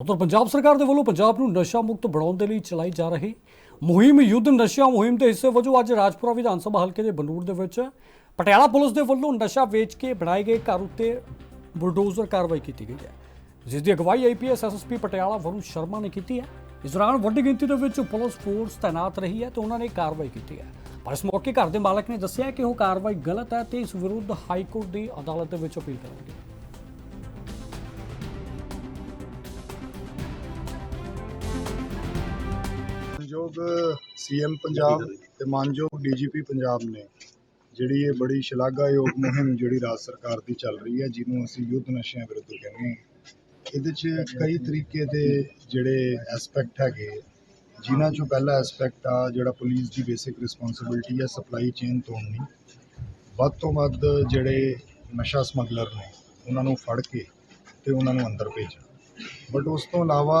ਉਧਰ ਪੰਜਾਬ ਸਰਕਾਰ ਦੇ ਵੱਲੋਂ ਪੰਜਾਬ ਨੂੰ ਨਸ਼ਾ ਮੁਕਤ ਬਣਾਉਣ ਦੇ ਲਈ ਚਲਾਈ ਜਾ ਰਹੀ ਮੁਹਿੰਮ, ਯੁੱਧ ਨਸ਼ਾ ਮੁਹਿੰਮ ਦੇ ਹਿੱਸੇ ਵਜੋਂ ਅੱਜ ਰਾਜਪੁਰਾ ਵਿਧਾਨ ਸਭਾ ਹਲਕੇ ਦੇ ਬਨੂੜ ਦੇ ਵਿੱਚ ਪਟਿਆਲਾ ਪੁਲਿਸ ਦੇ ਵੱਲੋਂ ਨਸ਼ਾ ਵੇਚ ਕੇ ਬਣਾਏ ਗਏ ਘਰ ਉੱਤੇ ਬੁਲਡੋਜ਼ਰ ਕਾਰਵਾਈ ਕੀਤੀ ਗਈ ਹੈ। ਜਿਸ ਦੀ ਅਗਵਾਈ ਆਈਪੀਐਸ ਐਸਐਸਪੀ ਪਟਿਆਲਾ ਵਰੁਣ ਸ਼ਰਮਾ ਨੇ ਕੀਤੀ ਹੈ। ਇਸ ਦੌਰਾਨ ਵੱਡੀ ਗਿਣਤੀ ਦੇ ਵਿੱਚ ਪੁਲਿਸ ਫੋਰਸ ਤਾਇਨਾਤ ਰਹੀ ਹੈ ਤੇ ਉਹਨਾਂ ਨੇ ਕਾਰਵਾਈ ਕੀਤੀ ਹੈ। ਪਰ ਇਸ ਮੌਕੇ ਘਰ ਦੇ ਮਾਲਕ ਨੇ ਦੱਸਿਆ ਕਿ ਉਹ ਕਾਰਵਾਈ ਗਲਤ ਹੈ ਤੇ ਇਸ ਵਿਰੁੱਧ ਹਾਈ ਕੋਰਟ ਦੀ ਅਦਾਲਤ ਦੇ ਵਿੱਚ ਅਪੀਲ ਕਰਨਗੇ। ਮਾਨਯੋਗ ਸੀਐਮ ਪੰਜਾਬ ਤੇ ਮਾਨਯੋਗ ਡੀਜੀਪੀ ਪੰਜਾਬ ਨੇ ਜਿਹੜੀ ਇਹ ਬੜੀ ਸ਼ਲਾਘਾਯੋਗ ਮੁਹਿੰਮ ਜਿਹੜੀ ਰਾਜ ਸਰਕਾਰ ਦੀ ਚੱਲ ਰਹੀ ਹੈ, ਜਿਹਨੂੰ ਅਸੀਂ ਯੁੱਧ ਨਸ਼ਿਆਂ ਵਿਰੁੱਧ ਕਹਿੰਦੇ ਹਾਂ, ਇਹਦੇ 'ਚ ਕਈ ਤਰੀਕੇ ਦੇ ਜਿਹੜੇ ਐਸਪੈਕਟ ਹੈਗੇ ਜਿਨ੍ਹਾਂ 'ਚੋਂ ਪਹਿਲਾ ਐਸਪੈਕਟ ਆ ਜਿਹੜਾ ਪੁਲਿਸ ਦੀ ਬੇਸਿਕ ਰਿਸਪੌਂਸਿਬਿਲਟੀ ਹੈ ਸਪਲਾਈ ਚੇਨ ਤੋੜਨੀ ਵੱਧ ਤੋਂ ਵੱਧ ਜਿਹੜੇ ਨਸ਼ਾ ਸਮਗਲਰ ਨੇ, ਉਹਨਾਂ ਨੂੰ ਫੜ ਕੇ ਤੇ ਉਹਨਾਂ ਨੂੰ ਅੰਦਰ ਭੇਜਣਾ ਬਟ ਉਸ ਤੋਂ ਇਲਾਵਾ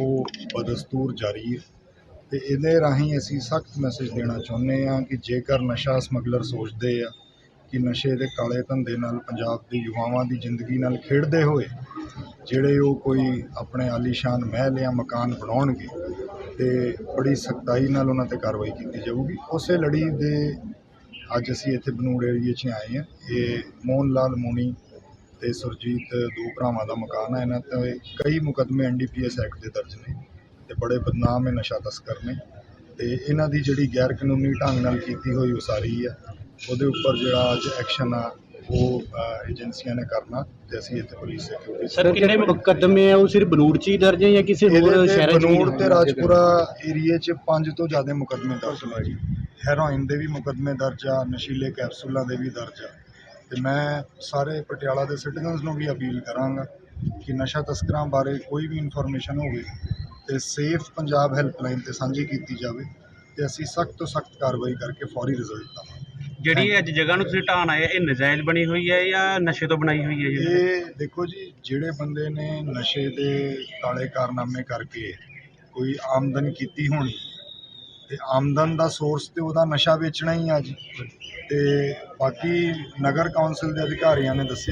ਉਹ ਬਦਸਤੂਰ ਜਾਰੀ ਹੈ। ਤੇ ਇਹਦੇ ਰਾਹੀਂ ਅਸੀਂ ਸਖਤ ਮੈਸੇਜ ਦੇਣਾ ਚਾਹੁੰਦੇ ਹਾਂ ਕਿ ਜੇਕਰ ਨਸ਼ਾ ਸਮਗਲਰ ਸੋਚਦੇ ਆ ਕਿ ਨਸ਼ੇ ਦੇ ਕਾਲੇ ਧੰਦੇ ਨਾਲ ਪੰਜਾਬ ਦੇ ਯੁਵਾਵਾਂ ਦੀ ਜ਼ਿੰਦਗੀ ਨਾਲ ਖੇਡਦੇ ਹੋਏ ਜਿਹੜੇ ਉਹ ਕੋਈ ਆਪਣੇ ਆਲੀਸ਼ਾਨ ਮਹਿਲ ਜਾਂ ਮਕਾਨ ਬਣਾਉਣਗੇ ਤੇ ਬੜੀ ਸਖਤਾਈ ਨਾਲ ਉਹਨਾਂ ਤੇ ਕਾਰਵਾਈ ਕੀਤੀ ਜਾਊਗੀ। ਉਸੇ ਲੜੀ ਦੇ ਅੱਜ ਅਸੀਂ ਇੱਥੇ ਬਨੂੜ ਏਰੀਏ 'ਚ ਆਏ ਹਾਂ। ਇਹ ਮੋਹਨ ਲਾਲ ਮੋਣੀ ਤੇ ਸੁਰਜੀਤ ਦੋ ਭਰਾਵਾਂ ਦਾ ਮਕਾਨ ਹੈ ਇਹਨਾਂ ਤੇ। ਕਈ ਮੁਕੱਦਮੇ ਐਨਡੀਪੀਐਸ ਐਕਟ ਦੇ ਦਰਜ ਨੇ ਤੇ ਬੜੇ ਬਦਨਾਮ ਹੈ ਨਸ਼ਾ ਤਸਕਰ ਨੇ। ਤੇ ਇਹਨਾਂ ਦੀ ਜਿਹੜੀ ਗੈਰ ਕਾਨੂੰਨੀ ਢੰਗ ਨਾਲ ਕੀਤੀ ਹੋਈ ਉਸਾਰੀ ਆ ਉਹਦੇ ਉੱਪਰ ਜਿਹੜਾ ਅੱਜ ਐਕਸ਼ਨ ਆ ਉਹ ਏਜੰਸੀਆਂ ਨੇ ਕਰਨਾ ਤੇ ਅਸੀਂ ਇੱਥੇ ਪੁਲਿਸ ਸਿਕਿਉਰਿਟੀ ਸਰ ਕਿੰਨੇ ਮੁਕੱਦਮੇ ਆ ਉਹ ਸਿਰਫ ਬਨੂੜ ਚ ਹੀ ਦਰਜ ਹੈ ਜਾਂ ਕਿਸੇ ਹੋਰ ਸ਼ਹਿਰਾਂ ਚ ਬਨੂੜ ਤੇ ਰਾਜਪੁਰਾ ਏਰੀਏ 'ਚ ਪੰਜ ਤੋਂ ਜ਼ਿਆਦਾ ਮੁਕੱਦਮੇ ਦਰਜ ਹੋਏ ਜੀ। ਹੈਰੋਇਨ ਦੇ ਵੀ ਮੁਕੱਦਮੇ ਦਰਜ ਆ ਨਸ਼ੀਲੇ ਕੈਪਸੂਲਾਂ ਦੇ ਵੀ ਦਰਜ ਆ। ਤੇ ਮੈਂ ਸਾਰੇ ਪਟਿਆਲਾ ਦੇ ਸਿਟੀਜ਼ਨਸ ਨੂੰ ਵੀ ਅਪੀਲ ਕਰਾਂਗਾ ਕਿ ਨਸ਼ਾ ਤਸਕਰਾਂ ਬਾਰੇ ਕੋਈ ਵੀ ਇਨਫੋਰਮੇਸ਼ਨ ਹੋਵੇ ਤੇ ਸੇਫ ਪੰਜਾਬ ਹੈਲਪਲਾਈਨ ਤੇ ਸਾਂਝੀ ਕੀਤੀ ਜਾਵੇ ਤੇ ਅਸੀਂ ਸਖਤ ਤੋਂ ਸਖਤ ਕਾਰਵਾਈ ਕਰਕੇ ਫੌਰੀ ਰਿਜ਼ਲਟ ਦਵਾਂਗੇ। ਜਿਹੜੀ ਅੱਜ ਜਗ੍ਹਾ ਨੂੰ ਤੁਸੀਂ ਢਾਣ ਆਏ ਇਹ ਨਜਾਇਜ਼ ਬਣੀ ਹੋਈ ਹੈ ਜਾਂ ਨਸ਼ੇ ਤੋਂ ਬਣਾਈ ਹੋਈ ਹੈ ਇਹ ਦੇਖੋ ਜੀ ਜਿਹੜੇ ਬੰਦੇ ਨੇ ਨਸ਼ੇ ਦੇ ਕਾਲੇ ਕਾਰਨਾਮੇ ਕਰਕੇ ਕੋਈ ਆਮਦਨ ਕੀਤੀ ਹੋਣੀ ਤੇ ਆਮਦਨ ਦਾ ਸੋਰਸ ਤੇ ਉਹਦਾ ਨਸ਼ਾ ਵੇਚਣਾ ਹੀ ਆ ਜੀ। ਤੇ ਬਾਕੀ ਨਗਰ ਕੌਂਸਲ ਦੇ ਅਧਿਕਾਰੀਆਂ ਨੇ ਦੱਸਿਆ